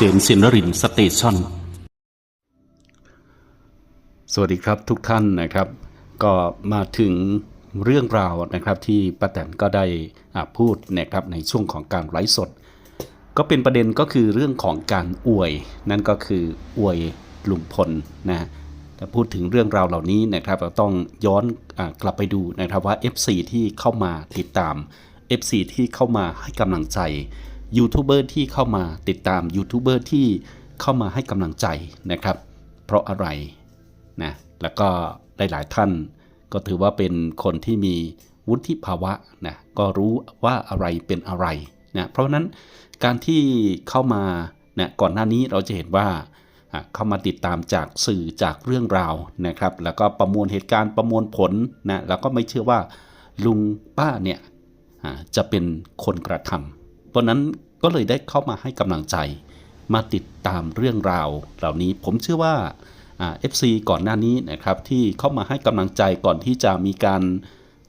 ษมสินรินสเตชันสวัสดีครับทุกท่านนะครับ ก็มาถึงเรื่องราวนะครับที่ป้าแตนก็ได้พูดนะครับในช่วงของการไลฟ์สด ก็เป็นประเด็นก็คือเรื่องของการอวย นั่นก็คืออวยลุงพลนะแต่พูดถึงเรื่องราวเหล่านี้นะครับ เราต้องย้อนอกลับไปดูนะครับว่า FC ที่เข้ามาติดตาม FC ที่เข้ามาให้กำลังใจ ยูทูบเบอร์ที่เข้ามาติดตามยูทูบเบอร์ที่เข้ามาให้กำลังใจนะครับ เพราะอะไรนะแล้วก็หลายๆท่านก็ถือว่าเป็นคนที่มีวุฒิภาวะนะก็รู้ว่าอะไรเป็นอะไรนะเพราะนั้นการที่เข้ามานะก่อนหน้านี้เราจะเห็นว่าเข้ามาติดตามจากสื่อจากเรื่องราวนะครับ แล้วก็ประมวลเหตุการณ์ประมวลผลนะแล้วก็ไม่เชื่อว่าลุงป้าเนี่ยจะเป็นคนกระทำ เพราะนั้นก็เลยได้เข้ามาให้กำลังใจ มาติดตามเรื่องราวเหล่านี้ผมเชื่อว่าเอ่า FC ก่อนหน้านี้นะครับที่เข้ามาให้กำลังใจก่อนที่จะมีการ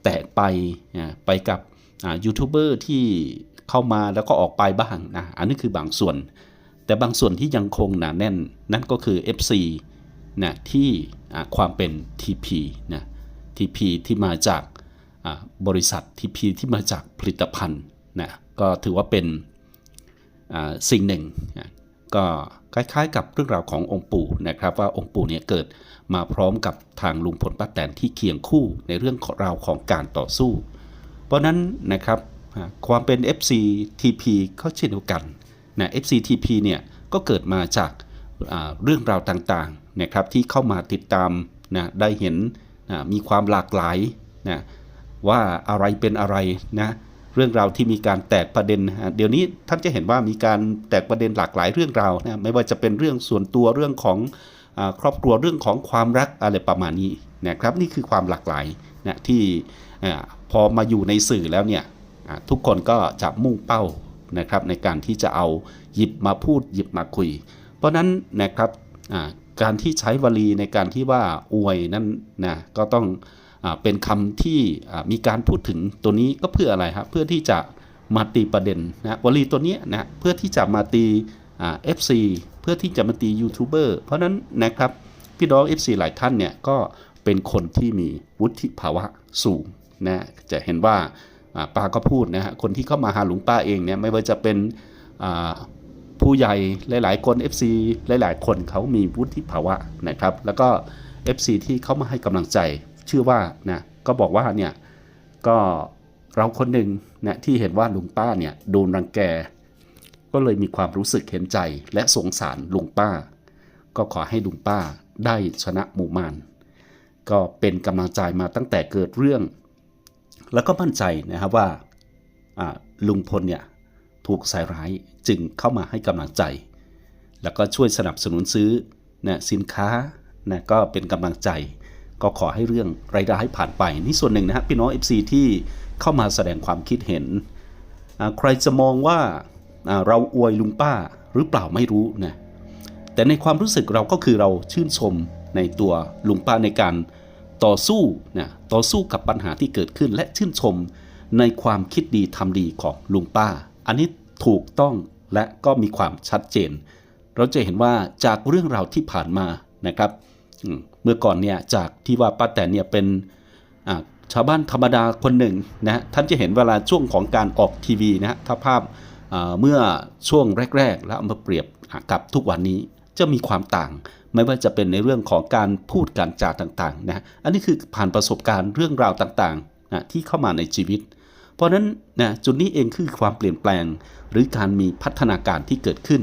แตกไปไปกับยูทูบเบอร์ที่เข้ามาแล้วก็ออกไปบ้างนะอันนี้คือบางส่วน แต่บางส่วนที่ยังคงหนาแน่น นั่นก็คือ FC นะที่ความเป็น TP นะ TP ที่มาจากบริษัท TP ที่มาจากผลิตภัณฑ์นะ ก็ถือว่าเป็นสิ่งหนึ่ง ก็คล้ายๆ กับเรื่องราวขององค์ปู่นะครับว่าองค์ปู่เนี่ยเกิดมาพร้อมกับทางลุงพลป้าแตนที่เคียงคู่ในเรื่องราวของการต่อสู้ เพราะนั้นนะครับความเป็น FC TP ก็เช่นเดียวกันนะ FC TP เนี่ยก็เกิดมาจากาเรื่องราวต่างๆนะครับที่เข้ามาติดตามนะได้เห็นนะมีความหลากหลายนะว่าอะไรเป็นอะไรนะ เรื่องราวที่มีการแตกประเด็นนะฮะเดี๋ยวนี้ท่านจะเห็นว่ามีการแตกประเด็นหลากหลายเรื่องราวนะไม่ว่าจะเป็นเรื่องส่วนตัวเรื่องของอครอบครัวเรื่องของความรักอะไรประมาณนี้นะครับนี่คือความหลากหลายนะที่พอมาอยู่ในสื่อแล้วเนี่ยทุกคนก็จะมุ่งเป้านะครับในการที่จะเอาหยิบมาพูดหยิบมาคุย เพราะนั้นนะครับการที่ใช้วลีในการที่ว่าอวยนั้นนะก็ต้อง เป็นคำที่มีการพูดถึงตัวนี้ก็เพื่ออะไรครับเพื่อที่จะมาตีประเด็นนะวลีตัวนี้นะเพื่อที่จะมาตีเอ่า FC เพื่อที่จะมาตียูทูบเบอร์เพราะนั้นนะครับพี่น้อง FC หลายท่านเนี่ยก็เป็นคนที่มีวุฒิภาวะสูงนะจะเห็นว่าป้าก็พูดนะฮะคนที่เข้ามาหาหลวงป้าเองเนี่ยไม่ว่าจะเป็นผู้ใหญ่หลาย ๆ คน FC หลาย ๆ คนเขามีวุฒิภาวะนะครับ แล้วก็ FC ที่เขามาให้กำลังใจ ชื่อว่านะก็บอกว่าเนี่ยก็เราคนหนึ่งนะที่เห็นว่าลุงป้าเนี่ยโดนรังแก ก็เลยมีความรู้สึกเห็นใจและสงสารลุงป้า ก็ขอให้ลุงป้าได้ชนะหมู่มานก็เป็นกำลังใจมาตั้งแต่เกิดเรื่อง แล้วก็มั่นใจนะครับว่าลุงพลเนี่ยถูกใส่ร้ายจึงเข้ามาให้กำลังใจ แล้วก็ช่วยสนับสนุนซื้อนะสินค้านะก็เป็นกำลังใจ ก็ขอให้เรื่องไรายได้ผ่านไปนี่ส่วนหนึ่งนะฮะพี่น้อง FC ที่เข้ามาแสดงความคิดเห็น ใครจะมองว่าเราอวยลุงป้าหรือเปล่าไม่รู้นะแต่ในความรู้สึกเราก็คือเราชื่นชมในตัวลุงป้าในการต่อสู้นะต่อสู้กับปัญหาที่เกิดขึ้น และชื่นชมในความคิดดีทำดีของลุงป้า อันนี้ถูกต้องและก็มีความชัดเจน เราจะเห็นว่าจากเรื่องราวที่ผ่านมานะครับ เมื่อก่อนเนี่ยจากที่ว่าป้าแตนเนี่ยเป็นชาวบ้านธรรมดาคนหนึ่งนะท่านจะเห็นเวลาช่วงของการออกทีวีนะถ้าภาพเมื่อช่วงแรก ๆ แล้วเอามาเปรียบกับทุกวันนี้จะมีความต่าง ไม่ว่าจะเป็นในเรื่องของการพูดการจาต่างๆนะอันนี้คือผ่านประสบการณ์เรื่องราวต่างๆนะที่เข้ามาในชีวิต เพราะฉะนั้นนะจุดนี้เองคือความเปลี่ยนแปลง หรือการมีพัฒนาการที่เกิดขึ้น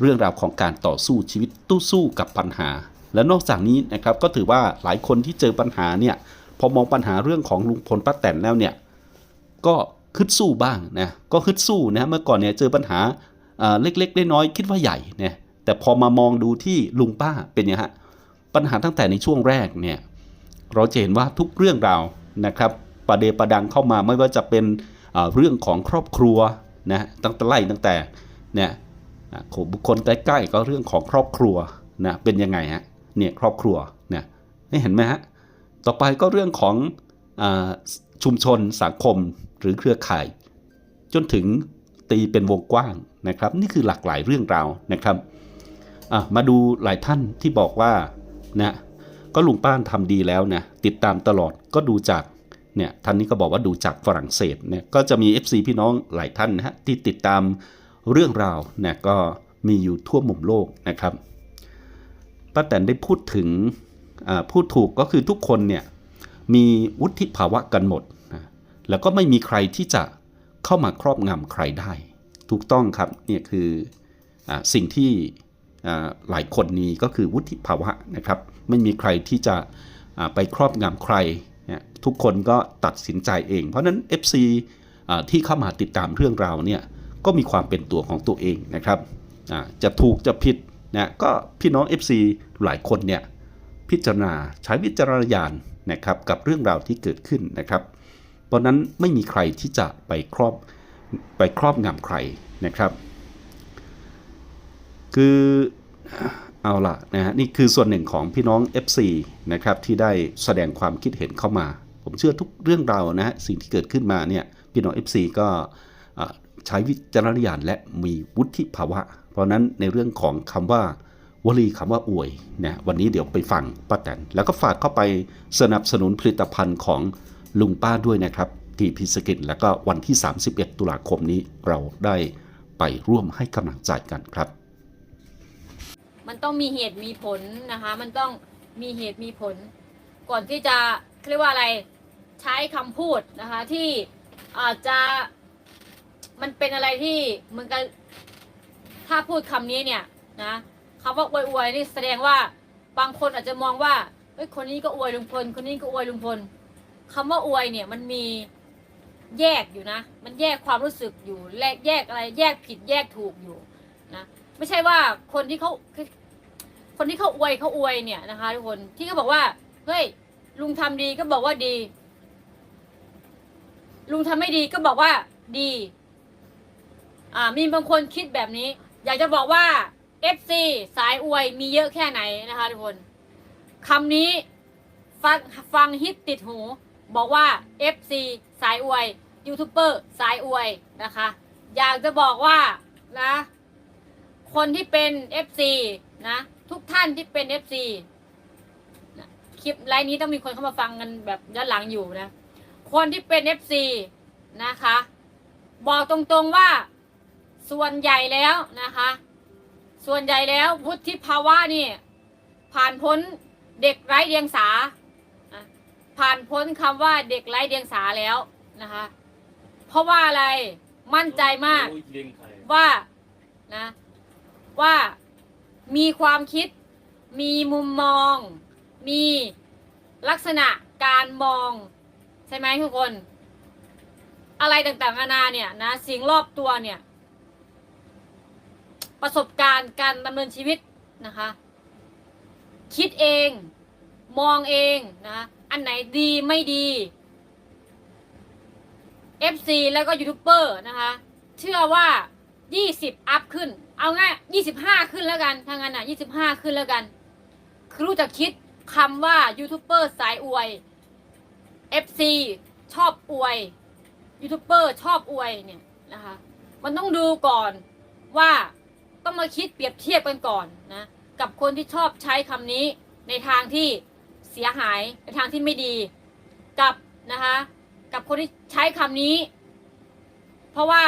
เรื่องราวของการต่อสู้ชีวิตตู้สู้กับปัญหา และนอกจากนี้นะครับก็ถือว่าหลายคนที่เจอปัญหาเนี่ยพอมองปัญหาเรื่องของลุงพลป้าแตนแล้วเนี่ยก็ฮึดสู้บ้างนะก็ฮึดสู้นะเมื่อก่อนเนี่ยเจอปัญหาเล็กๆน้อยๆคิดว่าใหญ่เนะแต่พอมามองดูที่ลุงป้าเป็นยังไงฮะปัญหาตั้งแต่ในช่วงแรกเนี่ยเราจะเห็นว่าทุกเรื่องราวนะครับประเดประดังเข้ามาไม่ว่าจะเป็นเรื่องของครอบครัวนะตั้งแต่ไล่ตั้งแต่เนี่ยบุคคลใกล้ๆก็เรื่องของครอบครัวนะเป็นยังไงฮะ เนี่ยครอบครัวเนี่ยเห็นไหมฮะต่อไปก็เรื่องของอชุมชนสังคมหรือเครือข่าย จนถึงตีเป็นวงกว้างนะครับ นี่คือหลากหลายเรื่องราวนะครับมาดูหลายท่านที่บอกว่านะก็ลุงป้านทำดีแล้วนะติดตามตลอดก็ดูจากเนี่ยท่านนี้ก็บอกว่าดูจากฝรั่งเศสเนี่ยก็จะมี FC พี่น้องหลายท่านนะฮะที่ติดตามเรื่องราวนะก็มีอยู่ทั่วมุมโลกนะครับ ป้าแตนได้พูดถึงพูดถูกก็คือทุกคนเนี่ยมีวุฒิภาวะกันหมดนะแล้วก็ไม่มีใครที่จะเข้ามาครอบงำใครได้ ถูกต้องครับเนี่ยคืออสิ่งที่หลายคนมีก็คือวุฒิภาวะนะครับ ไม่มีใครที่จะไปครอบงำใคร ทุกคนก็ตัดสินใจเอง เพราะนั้น FC ที่เข้ามาติดตามเรื่องราวเนี่ยก็มีความเป็นตัวของตัวเองนะครับ จะถูกจะผิด นะก็พี่น้อง FC หลายคนเนี่ยพิจารณาใช้วิจารณญาณนะครับกับเรื่องราวที่เกิดขึ้นนะครับ เพราะนั้นไม่มีใครที่จะไปครอบไปครอบงำใครนะครับ คือเอาล่ะนะฮะนี่คือส่วนหนึ่งของพี่น้อง FC นะครับที่ได้แสดงความคิดเห็นเข้ามา ผมเชื่อทุกเรื่องราวนะฮะสิ่งที่เกิดขึ้นมาเนี่ยพี่น้อง FC ก็ใช้วิจารณญาณและมีวุฒิภาวะ ราะนั้นในเรื่องของคำว่าวลีคำว่าอวยนะวันนี้เดี๋ยวไปฟังป้าแตนแล้วก็ฝากเข้าไปสนับสนุนผลิตภัณฑ์ของลุงป้าด้วยนะครับที่พิสกินแล้วก็วันที่ 31 ตุลาคมนี้เราได้ไปร่วมให้กำลังใจกันครับ มันต้องมีเหตุมีผลนะคะ มันต้องมีเหตุมีผล ก่อนที่จะเรียกว่าอะไรใช้คำพูดนะคะที่อาจจะมันเป็นอะไรที่เหมือนกัน ถ้าพูดคำนี้เนี่ยนะคำว่าอวยอวยๆนี่แสดงว่าบางคนอาจจะมองว่าเฮ้ยคนนี้ก็อวยลุงพล คนนี้ก็อวยลุงพลคำว่าอวยเนี่ยมันมีแยกอยู่นะ มันแยกความรู้สึกอยู่แยกแยกอะไร แยกผิดแยกถูกอยู่นะไม่ใช่ว่าคนที่เขาคนที่เขาอวยเขาอวยเนี่ยนะคะทุกคนที่เขาบอกว่าเฮ้ยลุงทำดีก็บอกว่าดี ลุงทำไม่ดีก็บอกว่าดี อ่ามีบางคนคิดแบบนี้ อยากจะบอกว่า FC สายอวยมีเยอะแค่ไหนนะคะทุกคนคำนี้ฟังฟังฮิตติดหู บอกว่า FC สายอวยยูทูบเบอร์สายอวยนะคะ อยากจะบอกว่านะคนที่เป็น FC นะ ทุกท่านที่เป็น FC คลิปไลน์นี้ต้องมีคนเข้ามาฟังกันแบบย้อนหลังอยู่นะ คนที่เป็น FC นะคะ บอกตรงๆว่า ส่วนใหญ่แล้วนะคะ ส่วนใหญ่แล้ววุฒิภาวะนี่ผ่านพ้นเด็กไร้เดียงสา ผ่านพ้นคำว่าเด็กไร้เดียงสาแล้วนะคะ เพราะว่าอะไรมั่นใจมากว่านะว่ามีความคิด มีมุมมอง มีลักษณะการมอง ใช่ไหมทุกคน อะไรต่างๆนานาเนี่ยนะสิ่งรอบตัวเนี่ย ประสบการณ์การดำเนินชีวิตนะคะ คิดเอง มองเองนะอันไหนดีไม่ดี FC แล้วก็ยูทูบเบอร์นะคะ เชื่อว่า 20 อัพขึ้น เอาง่าย25 ขึ้นแล้วกันทางนั้นอะ 25 ขึ้นแล้วกัน คือรู้จักคิดคำว่ายูทูบเบอร์สายอวย FC ชอบอวยยูทูบเบอร์ชอบอวยเนี่ยนะคะ มันต้องดูก่อนว่า ต้องมาคิดเปรียบเทียบกันก่อนนะกับคนที่ชอบใช้คำนี้ในทางที่เสียหายในทางที่ไม่ดี กับนะคะกับคนที่ใช้คำนี้ เพราะว่า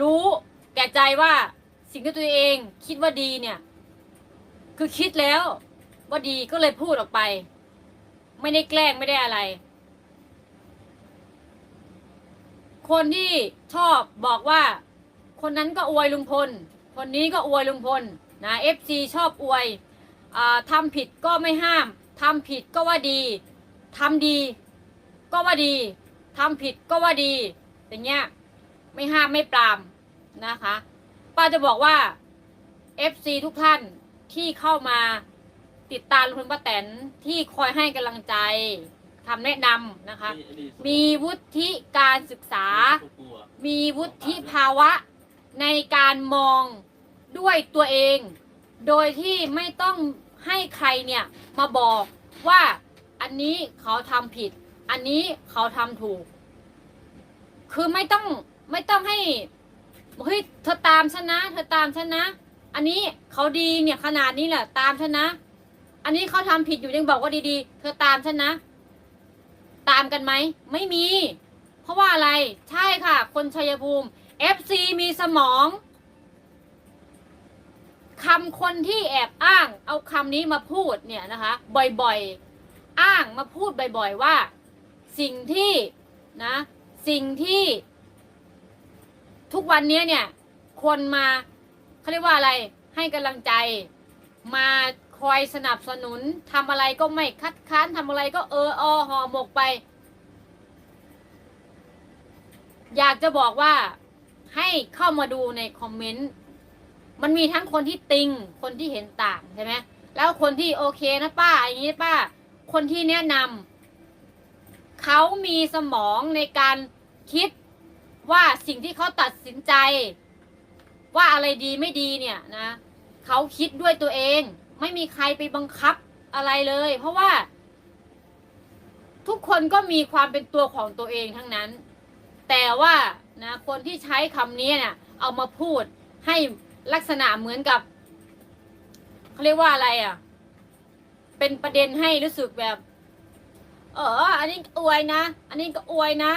รู้แก่ใจว่าสิ่งที่ตัวเองคิดว่าดีเนี่ย คือคิดแล้วว่าดีก็เลยพูดออกไป ไม่ได้แกล้งไม่ได้อะไร คนที่ชอบบอกว่า คนนั้นก็อวยลุงพล คนนี้ก็อวยลุงพลนะเอฟซีชอบอวยอ่าทำผิดก็ไม่ห้าม ทำผิดก็ว่าดีทำดีก็ว่าดีทำผิดก็ว่าดี อย่างเงี้ยไม่ห้ามไม่ปรามนะคะป้าจะบอกว่า FC ทุกท่านที่เข้ามาติดตามลุงพลป้าแตนที่คอยให้กำลังใจคำแนะนำนะคะ มีวุฒิการศึกษา มีวุฒิภาวะ ในการมองด้วยตัวเอง โดยที่ไม่ต้องให้ใครเนี่ยมาบอกว่าอันนี้เขาทำผิด อันนี้เขาทำถูก คือไม่ต้องไม่ต้องให้เฮ้ยเธอตามฉันนะ เธอตามฉันนะ อันนี้เขาดีเนี่ยขนาดนี้แหละตามฉันนะ อันนี้เขาทำผิดอยู่ยังบอกว่าดีๆ เธอตามฉันนะ ตามกันไหม ไม่มี เพราะว่าอะไร ใช่ค่ะ คนชัยภูมิ FC มีสมองคำคนที่แอบอ้าง เอาคำนี้มาพูดเนี่ยนะคะ บ่อยๆ อ้างมาพูดบ่อยๆว่า สิ่งที่นะ สิ่งที่ ทุกวันนี้เนี่ย คนมาเขาเรียกว่าอะไร ให้กำลังใจ มาคอยสนับสนุนทำอะไรก็ไม่คัดค้านทำอะไรก็เออออห่อหมกไป อยากจะบอกว่า ให้เข้ามาดูในคอมเมนต์ มันมีทั้งคนที่ติง คนที่เห็นต่างใช่ไหมแล้วคนที่โอเคนะป้าอย่างนี้ป้า คนที่แนะนำเขามีสมองในการคิดว่าสิ่งที่เขาตัดสินใจ ว่าอะไรดีไม่ดีเนี่ยนะเขาคิดด้วยตัวเอง ไม่มีใครไปบังคับอะไรเลย เพราะว่า ทุกคนก็มีความเป็นตัวของตัวเองทั้งนั้น แต่ว่า นะคนที่ใช้คำนี้เนี่ยเอามาพูดให้ลักษณะเหมือนกับเขาเรียกว่าอะไรอะ เป็นประเด็นให้รู้สึกแบบ เออ อันนี้อวยนะ อันนี้ก็อวยนะ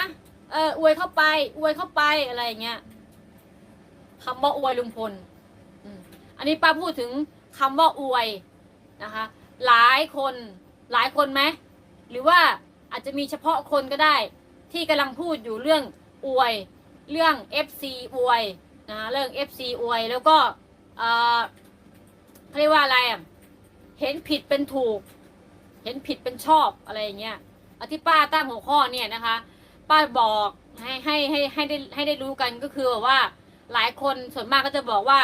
เอออวยเข้าไป อวยเข้าไปอะไรอย่างเงี้ยคำว่าอวยลุงพลอันนี้ป้าพูดถึงคำว่าอวยนะคะ หลายคนหลายคนไหมหรือว่าอาจจะมีเฉพาะคนก็ได้ ที่กำลังพูดอยู่เรื่องอวย เรื่อง FC อวยนะเรื่อง FC อวย แล้วก็เออเขาเรียกว่าอะไรอะเห็นผิดเป็นถูก เห็นผิดเป็นชอบอะไรอย่างเงี้ยอที่ป้าตั้งหัวข้อเนี่ยนะคะ ป้าบอกให้ให้ให้ให้ได้ให้ได้รู้กันก็คือแบบว่า หลายคนส่วนมากก็จะบอกว่า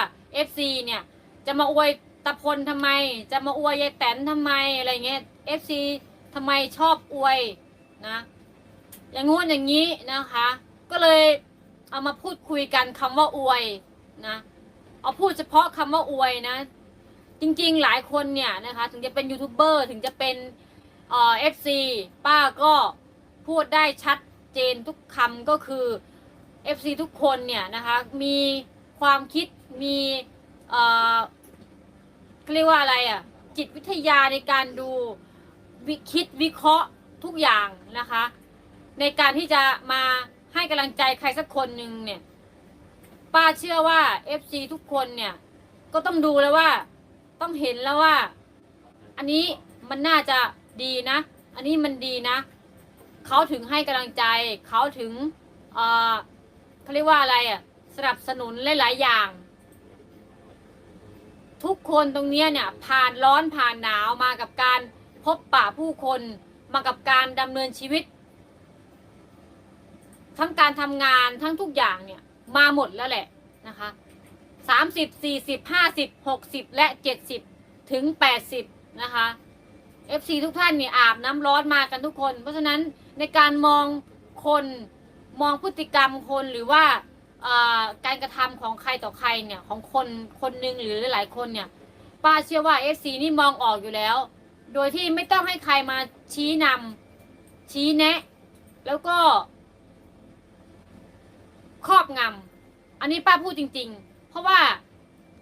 FC เนี่ย จะมาอวยตะพลทำไม จะมาอวยยายแตนทำไมอะไรเงี้ย FC ทำไมชอบอวยนะ อย่างงู้นอย่างนี้นะคะ ก็เลย เอามาพูดคุยกันคำว่าอวยนะเอาพูดเฉพาะคำว่าอวยนะ จริงๆหลายคนเนี่ยนะคะ ถึงจะเป็นยูทูบเบอร์ถึงจะเป็นเอ่อฟซีป้าก็พูดได้ชัดเจนทุกคำก็คือ FC ทุกคนเนี่ยนะคะมีความคิดมีเอ่อเขาเรียกว่าอะไรอะจิตวิทยาในการดูวิคิดวิเคราะห์ทุกอย่างนะคะ ในการที่จะมา ให้กำลังใจใครสักคนหนึ่งเนี่ย ป้าเชื่อว่า FC ทุกคนเนี่ย ก็ต้องดูแล้วว่า ต้องเห็นแล้วว่า อันนี้มันน่าจะดีนะ อันนี้มันดีนะ เขาถึงให้กำลังใจ เขาถึงเออเขาเรียกว่าอะไรอะสนับสนุนหลาย ๆ อย่าง ทุกคนตรงเนี้ยเนี่ย ผ่านร้อนผ่านหนาวมากับการพบปะผู้คน มากับการดำเนินชีวิต ทั้งการทำงานทั้งทุกอย่างเนี่ยมาหมดแล้วแหละนะคะสามสิบสี่สิบห้าสิบหกสิบและเจ็ดสิบถึงแปดสิบนะคะ FC ทุกท่านเนี่ยอาบน้ำร้อนมากันทุกคน เพราะฉะนั้นในการมองคนมองพฤติกรรมคนหรือว่าการกระทำของใครต่อใครเนี่ยของคนคนหนึ่งหรือหลายคนเนี่ยป้าเชื่อว่า FC นี่มองออกอยู่แล้ว โดยที่ไม่ต้องให้ใครมาชี้นำชี้แนะ แล้วก็ ครอบงำอันนี้ป้าพูดจริง ๆ เพราะว่า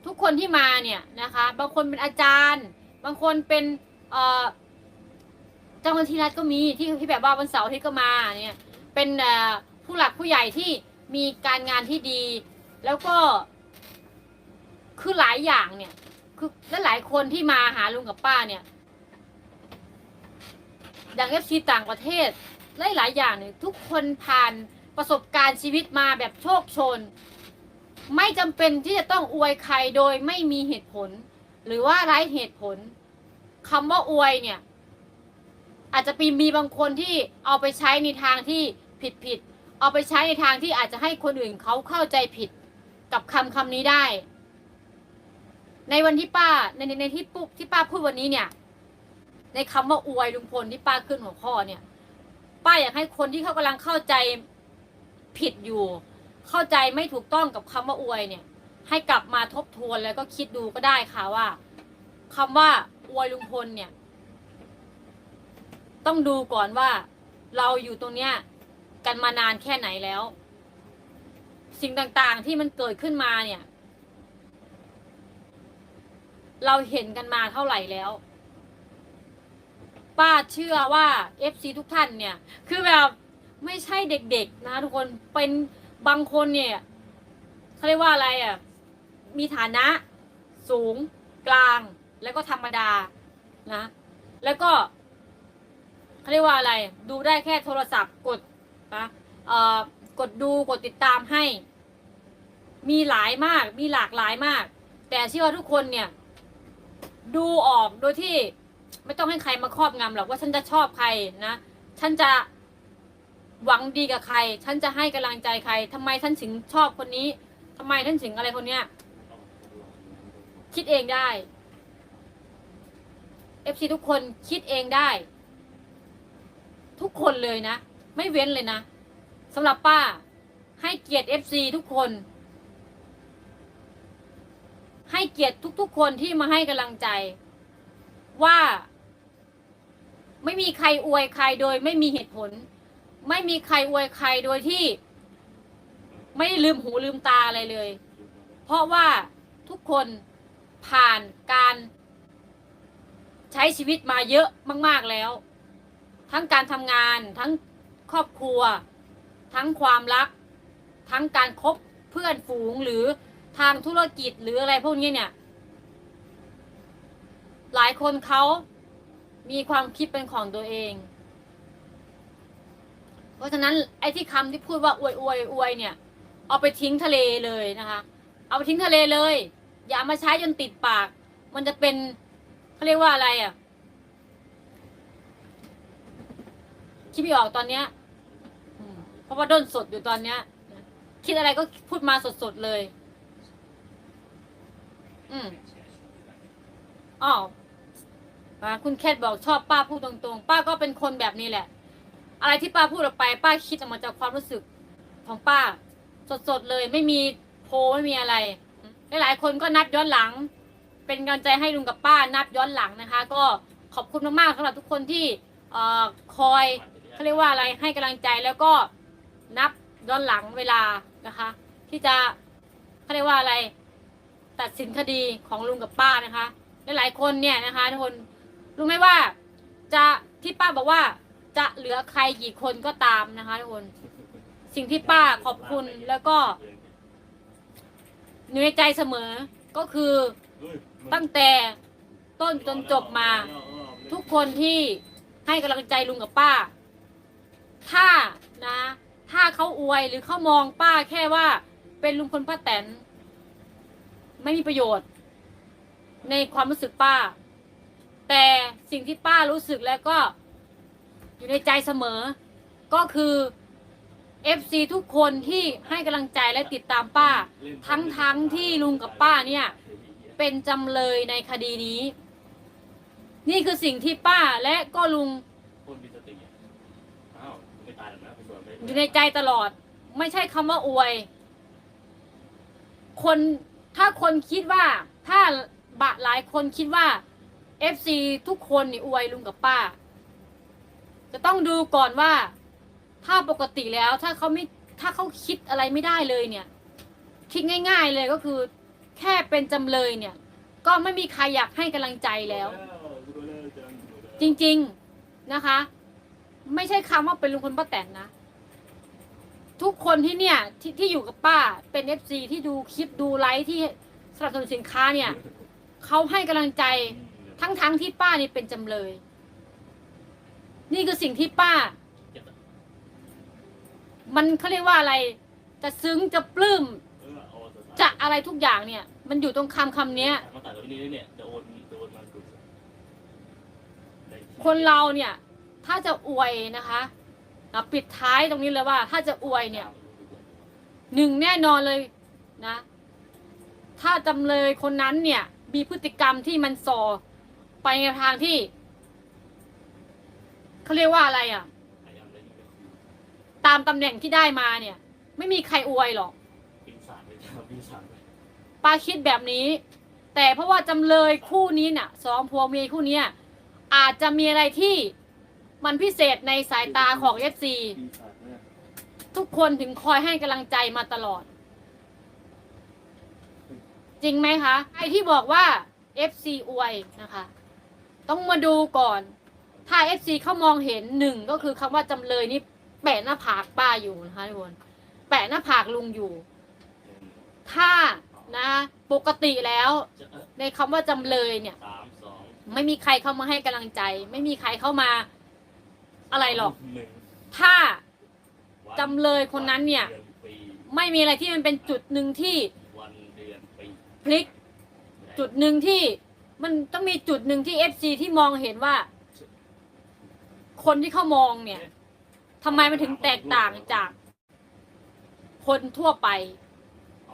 ทุกคนที่มาเนี่ยนะคะ บางคนเป็นอาจารย์ บางคนเป็นเอ่อเจ้าหน้าที่รัฐก็มีที่ที่แบบว่าวันเสาร์ที่ก็มาเนี่ยเป็นผู้หลักผู้ใหญ่ที่มีการงานที่ดี แล้วก็ คือหลายอย่างเนี่ย คือและหลายคนที่มาหาลุงกับป้าเนี่ยอย่างเอฟซีต่างประเทศหลายหลายอย่างเนี่ยทุกคนผ่าน ประสบการณ์ชีวิตมาแบบโชคชน ไม่จำเป็นที่จะต้องอวยใครโดยไม่มีเหตุผล หรือว่าไร้เหตุผลคำว่าอวยเนี่ย อาจจะมีมีบางคนที่เอาไปใช้ในทางที่ผิดผิดๆเอาไปใช้ในทางที่อาจจะให้คนอื่นเขาเข้าใจผิดกับคำคำนี้ได้ ในวันที่ป้าในในในที่ปุ๊บที่ป้าพูดวันนี้เนี่ย ในคำว่าอวยลุงพลที่ป้าขึ้นหัวข้อเนี่ย ป้าอยากให้คนที่เขากำลังเข้าใจ ผิดอยู่ เข้าใจไม่ถูกต้องกับคำว่าอวยเนี่ย ให้กลับมาทบทวนแล้วก็คิดดูก็ได้ค่ะว่าคำว่าอวยลุงพลเนี่ย ต้องดูก่อนว่า เราอยู่ตรงเนี้ย กันมานานแค่ไหนแล้ว สิ่งต่างๆที่มันเกิดขึ้นมาเนี่ย เราเห็นกันมาเท่าไหร่แล้วป้าเชื่อว่า FC ทุกท่านเนี่ย คือแบบ ไม่ใช่เด็กๆนะทุกคนเป็นบางคนเนี่ยเขาเรียกว่าอะไรอะมีฐานะสูงกลางแล้วก็ธรรมดานะ แล้วก็เขาเรียกว่าอะไร ดูได้แค่โทรศัพท์กดนะเอ่อกดดูกดติดตามให้ มีหลายมาก มีหลากหลายมาก แต่เชื่อว่าทุกคนเนี่ย ดูออกโดยที่ไม่ต้องให้ใครมาครอบงำหรอกว่าฉันจะชอบใครนะ ฉันจะ หวังดีกับใคร ฉันจะให้กำลังใจใครทำไมฉันถึงชอบคนนี้ทำไมฉันถึงอะไรคนเนี้ย คิดเองได้ FC ทุกคนคิดเองได้ ทุกคนเลยนะ ไม่เว้นเลยนะสำหรับป้า ให้เกียรติ FC ทุกคน ให้เกียรติทุก ๆ คนที่มาให้กำลังใจ ว่า ไม่มีใครอวยใครโดยไม่มีเหตุผล ไม่มีใครอวยใครโดยที่ ไม่ลืมหูลืมตาอะไรเลย เพราะว่าทุกคนผ่านการใช้ชีวิตมาเยอะมาก ๆแล้ว ทั้งการทำงาน ทั้งครอบครัว ทั้งความรัก ทั้งการคบเพื่อนฝูงหรือทางธุรกิจหรืออะไรพวกนี้เนี่ย หลายคนเขามีความคิดเป็นของตัวเอง ราะฉะนั้นไอ้ที่คำที่พูดว่าอวยอวยอวยเนี่ย เอาไปทิ้งทะเลเลยนะคะ เอาไปทิ้งทะเลเลย อย่ามาใช้จนติดปาก มันจะเป็นเขาเรียกว่าอะไรอะคิดไม่ออกตอนเนี้ยเพราะว่าด้นสดอยู่ตอนเนี้ย คิดอะไรก็พูดมาสดๆเลย อืมอ๋อคุณแคทบอกชอบป้าพูดตรงๆ ป้าก็เป็นคนแบบนี้แหละ อะไรที่ป้าพูดออกไปป้าคิดออกมาจากความรู้สึกของป้า สดๆเลยไม่มีโพไม่มีอะไร หลายๆคนก็นับย้อนหลัง เป็นกำลังใจให้ลุงกับป้านับย้อนหลังนะคะ ก็ขอบคุณมากๆสำหรับทุกคนที่คอยเขาเรียกว่าอะไรให้กำลังใจแล้วก็นับย้อนหลังเวลานะคะ ที่จะเขาเรียกว่าอะไร ตัดสินคดีของลุงกับป้านะคะหลายๆคนเนี่ยนะคะทุกคนรู้ไหมว่าจะที่ป้าบอกว่า จะเหลือใครกี่คนก็ตามนะคะทุกคน สิ่งที่ป้าขอบคุณแล้วก็อยู่ในใจเสมอก็คือตั้งแต่ต้นจนจบมา ทุกคนที่ให้กำลังใจลุงกับป้า ถ้านะ ถ้าเขาอวยหรือเขามองป้าแค่ว่าเป็นลุงพลป้าแตน ไม่มีประโยชน์ ในความรู้สึกป้า แต่สิ่งที่ป้ารู้สึกแล้วก็ อยู่ในใจเสมอ ก็คือ FC ทุกคนที่ให้กำลังใจและติดตามป้า ทั้งทั้งๆที่ลุงกับป้าเนี่ย เป็นจำเลยในคดีนี้ นี่คือสิ่งที่ป้าและก็ลุงคนมีสติอะอ้าวไม่ตายหรอกนะไปสวนไปอยู่ในใจตลอด ไม่ใช่คำว่าอวย คนถ้าคนคิดว่าถ้าบะหลายคนคิดว่า FC ทุกคนนี่อวยลุงกับป้า จะต้องดูก่อนว่า ถ้าปกติแล้วถ้าเขาไม่ถ้าเขาคิดอะไรไม่ได้เลยเนี่ย คิดง่าย ๆเลยก็คือ แค่เป็นจำเลยเนี่ย ก็ไม่มีใครอยากให้กำลังใจแล้ว จริงๆนะคะ ไม่ใช่คำว่าเป็นลุงพลป้าแตนนะ ทุกคนที่เนี่ยที่ที่อยู่กับป้าเป็นเอฟซีที่ดูคลิปดูไลฟ์ที่สนับสนุนสินค้าเนี่ยเขาให้กำลังใจทั้งๆทที่ป้านี่เป็นจำเลย นี่คือสิ่งที่ป้า มันเขาเรียกว่าอะไร จะซึ้งจะปลื้ม จะอะไรทุกอย่างเนี่ย มันอยู่ตรงคำคำเนี้ย มาตัดตรงนี้เนี่ยจะโอนจะโอนมาดูคนเราเนี่ย ถ้าจะอวยนะคะอะปิดท้ายตรงนี้เลยว่า ถ้าจะอวยเนี่ยหนึ่งแน่นอนเลยนะ ถ้าจำเลยคนนั้นเนี่ย มีพฤติกรรมที่มันส่อไปในทางที่ เขาเรียกว่าอะไรอะ ตามตำแหน่งที่ได้มาเนี่ย ไม่มีใครอวยหรอกปาจเลาคิดแบบนี้ แต่เพราะว่าจำเลยคู่นี้น่ะสองผัวเมียคู่นี้อาจจะมีอะไรที่มันพิเศษในสายตาของเอฟซีทุกคนถึงคอยให้กำลังใจมาตลอด จริงไหมคะไอที่บอกว่า FC อวยนะคะ ต้องมาดูก่อน ถ้า FC เขามองเห็นหนึ่งก็คือคำว่าจำเลยนี่แปะหน้าผากป้าอยู่นะคะทุกคนแปะหน้าผากลุงอยู่ ถ้านะปกติแล้ว ในคำว่าจำเลยเนี่ยไม่มีใครเข้ามาให้กำลังใจ ไม่มีใครเข้ามาอะไรหรอก ถ้าวันจำเลยคนนั้นเนี่ย ไม่มีอะไรที่มันเป็นจุดหนึ่งที่พลิก จุดหนึ่งที่มันต้องมีจุดหนึ่งที่เอฟซีที่มองเห็นว่า คนที่เขามองเนี่ยทำไมมันถึงแตกต่างจาก คนทั่วไป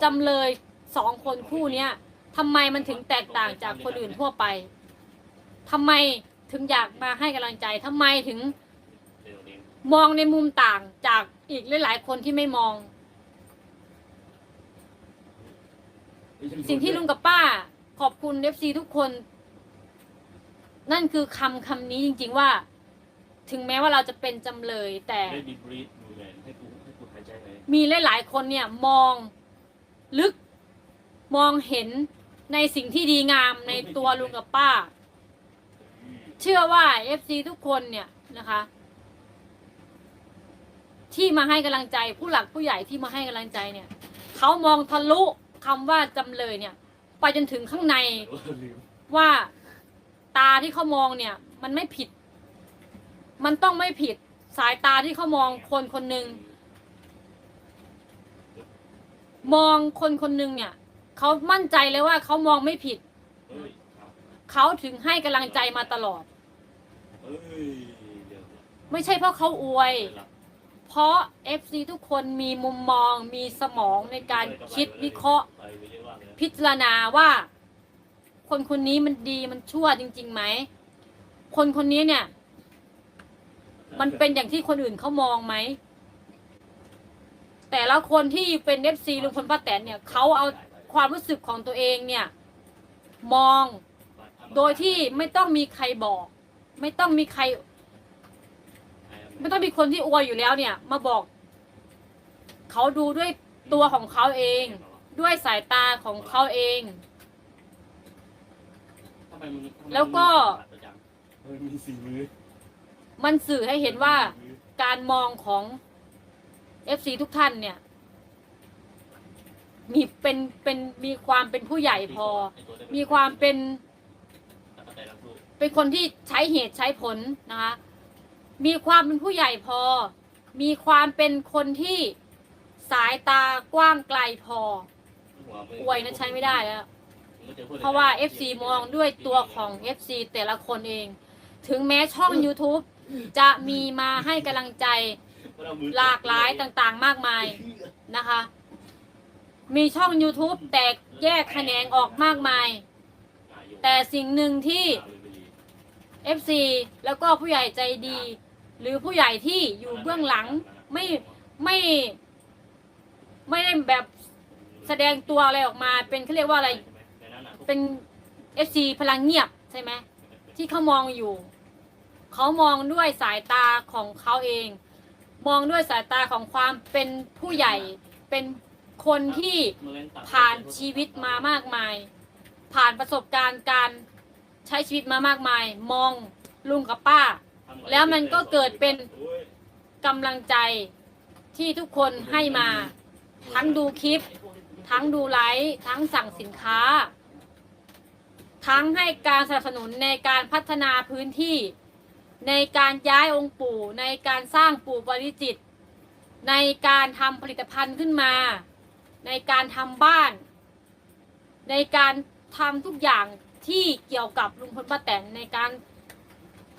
จำเลยสองคนคู่เนี้ยทำไมมันถึงแตกต่างจากคนอื่นทั่วไปทำไมถึงอยากมาให้กำลังใจทำไมถึงมองในมุมต่างจากอีกหลาย ๆ คนที่ไม่มอง สิ่งที่ลุงกับป้า ขอบคุณเอฟซีทุกคน นั่นคือคำคำนี้จริง ๆ ว่า ถึงแม้ว่าเราจะเป็นจำเลยแต่ได้ดีบรีดดูแลให้กูให้กูหายใจหน่อยมีหลายๆคนเนี่ยมองลึกมองเห็นในสิ่งที่ดีงามในตัวลุงกับป้า เชื่อว่าเอฟซีทุกคนเนี่ยนะคะ ที่มาให้กำลังใจผู้หลักผู้ใหญ่ที่มาให้กำลังใจเนี่ยเขามองทะลุคำว่าจำเลยเนี่ย ไปจนถึงข้างในลืมว่าตาที่เขามองเนี่ย มันไม่ผิด มันต้องไม่ผิดสายตาที่เขามองคนคนหนึ่งมองคนคนหนึ่งเนี่ยเขามั่นใจเลยว่าเขามองไม่ผิดเขาถึงให้กำลังใจมาตลอด ไม่ใช่เพราะเขาอวย เพราะ FC ทุกคนมีมุมมองมีสมองในการคิดวิเคราะห์ พิจารณาว่า คนคนนี้มันดีมันชั่วจริงๆไหม คนคนนี้เนี่ย มันเป็นอย่างที่คนอื่นเขามองไหม แต่ละคนที่เป็นเอฟซีลุงพลป้าแตนเนี่ยเขาเอาความรู้สึกของตัวเองเนี่ย มองโดยที่ไม่ต้องมีใครบอก ไม่ต้องมีใคร ไม่ต้องมีคนที่อวยอยู่แล้วเนี่ย มาบอก เขาดูด้วยตัวของเขาเอง ด้วยสายตาของเขาเอง แล้วก็เฮ้ยมีสี่มือ มันสื่อให้เห็นว่าการมองของ FC ทุกท่านเนี่ย มีเป็นเป็นมีความเป็นผู้ใหญ่พอ มีความเป็น เป็นคนที่ใช้เหตุใช้ผลนะคะ มีความเป็นผู้ใหญ่พอ มีความเป็นคนที่สายตากว้างไกลพออวยนั้นใช้ไม่ได้แล้ว เพราะว่า FC มองด้วยตัวของ FC แต่ละคนเอง ถึงแม้ช่อง YouTube จะมีมาให้กำลังใจหลากหลายต่างๆ มากมายนะคะ มีช่อง YouTube แตกแยกแขนงออกมากมาย แต่สิ่งหนึ่งที่ FC แล้วก็ผู้ใหญ่ใจดี หรือผู้ใหญ่ที่อยู่เบื้องหลังไม่ไม่ ไม่ได้แบบแสดงตัวอะไรออกมา เป็นเขาเรียกว่าอะไร เป็น FC พลังเงียบใช่ไหมที่เขามองอยู่ เขามองด้วยสายตาของเขาเอง มองด้วยสายตาของความเป็นผู้ใหญ่ เป็นคนที่ผ่านชีวิตมามากมาย ผ่านประสบการณ์การใช้ชีวิตมามากมาย มองลุงกับป้า แล้วมันก็เกิดเป็นกำลังใจที่ทุกคนให้มา ทั้งดูคลิป ทั้งดูไลฟ์ทั้งสั่งสินค้า ทั้งให้การสนับสนุนในการพัฒนาพื้นที่ ในการย้ายองค์ปู่ ในการสร้างปู่บริจิต ในการทำผลิตภัณฑ์ขึ้นมา ในการทำบ้าน ในการทำทุกอย่างที่เกี่ยวกับลุงพลป้าแตนในการ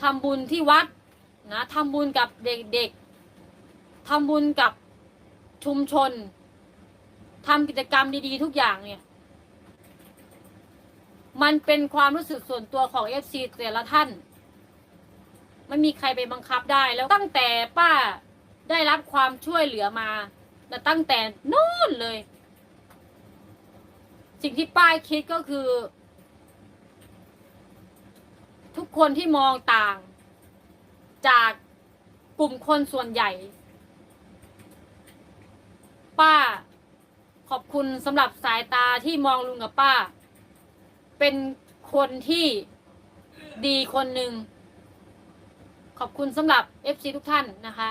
ทำบุญที่วัดนะทำบุญกับเด็กๆทำบุญกับชุมชนทำกิจกรรมดีๆ ทุกอย่างเนี่ยมันเป็นความรู้สึกส่วนตัวของ FC แต่ละท่าน ไม่มีใครไปบังคับได้แล้วตั้งแต่ป้าได้รับความช่วยเหลือมาแต่ตั้งแต่นู่นเลย สิ่งที่ป้าคิดก็คือ ทุกคนที่มองต่าง จากกลุ่มคนส่วนใหญ่ ป้าขอบคุณสำหรับสายตาที่มองลุงกับป้า เป็นคนที่ดีคนหนึ่ง ขอบคุณสำหรับ FC ทุกท่านนะคะ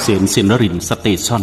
เสียนสินรินสเตชัน